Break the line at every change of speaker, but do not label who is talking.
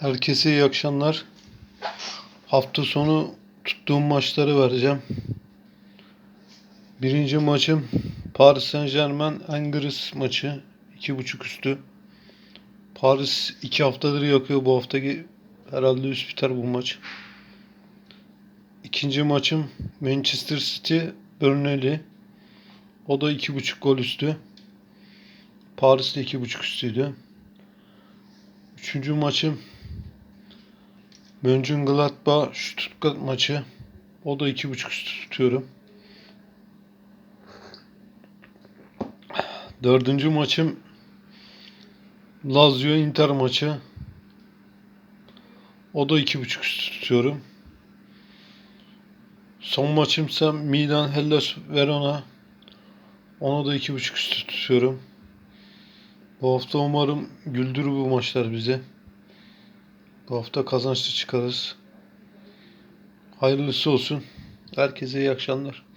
Herkese iyi akşamlar. Hafta sonu tuttuğum maçları vereceğim. Birinci maçım Paris Saint Germain Angers maçı. 2.5 üstü. Paris iki haftadır yakıyor. Bu hafta herhalde üst biter bu maç. İkinci maçım Manchester City Burnley. O da 2.5 gol üstü. Paris de 2.5 üstüydü. Üçüncü maçım Mönchengladbach Stuttgart maçı. O da 2.5 üstü tutuyorum. Dördüncü maçım Lazio Inter maçı. O da 2.5 üstü tutuyorum. Son maçımsa Milan Hellas Verona. Onu da 2.5 üstü tutuyorum. Bu hafta umarım güldürür bu maçlar bize. Bu hafta kazançlı çıkarız. Hayırlısı olsun. Herkese iyi akşamlar.